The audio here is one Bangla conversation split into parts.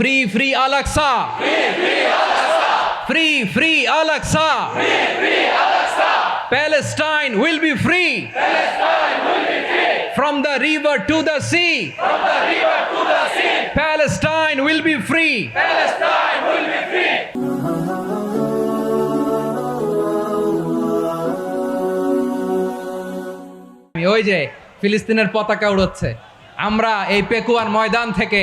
Free free Al Aqsa free free Al Aqsa Palestine will be free from the river to the sea. Palestine will be free. ওই যে ফিলিস্তিনের পতাকা উড়োচ্ছে। আমরা এই পেকুয়ার ময়দান থেকে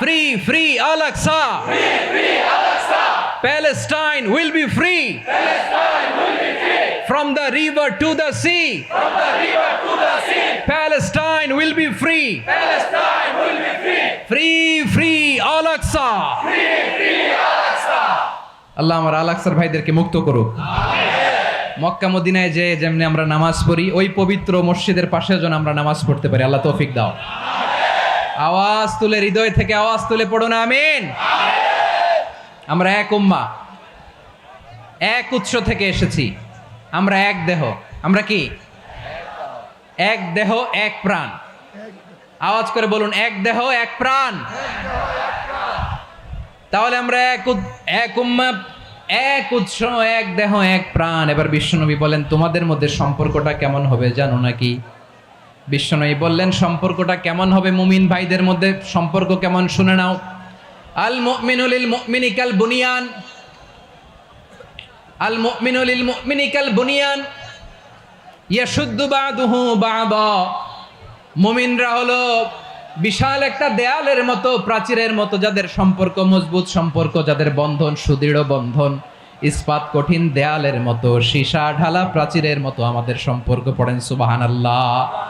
free free Al Aqsa Palestine will be free from the river to the sea Palestine will be free free free Al Aqsa আল্লাহ আমার আলাক্সার ভাইদেরকে মুক্ত করুক। মক্কা মদিনায় যে যেমনি আমরা নামাজ পড়ি ওই পবিত্র মসজিদের পাশে যেন আমরা নামাজ পড়তে পারি। আল্লাহ তৌফিক দাও। আওয়াজ তুলে, হৃদয় থেকে আওয়াজ তুলে পড়ো না, আমিন। আমরা এক উম্মা। এক উৎস থেকে এসেছি। আমরা এক দেহ। আমরা কি? এক দেহ, এক প্রাণ। আওয়াজ করে বলুন, এক দেহ, এক প্রাণ। তাহলে আমরা এক এক উম্মা, এক উৎস, এক দেহ, এক প্রাণ। এবার বিশ্বনবী বলেন, তোমাদের মধ্যে সম্পর্কটা কেমন হবে জানো নাকি? বিশ্বনবী বললেন, সম্পর্কটা কেমন হবে মুমিন ভাইদের মধ্যে? সম্পর্ক কেমন শুনে নাও। আল মুমিনুল মুমিনিকাল বুনিয়ান। আল মুমিনুল মুমিনিকাল বুনিয়ান। ইয়াশুদ্দু বাদুহু বাদা। মুমিনরা হলো বিশাল একটা দেয়ালের মতো, প্রাচীরের মতো, যাদের সম্পর্ক মজবুত, সম্পর্ক যাদের বন্ধন সুদৃঢ় বন্ধন, ইস্পাত কঠিন দেয়ালের মতো, সীসা ঢালা প্রাচীরের মতো আমাদের সম্পর্ক পড়েন সুবাহান আল্লাহ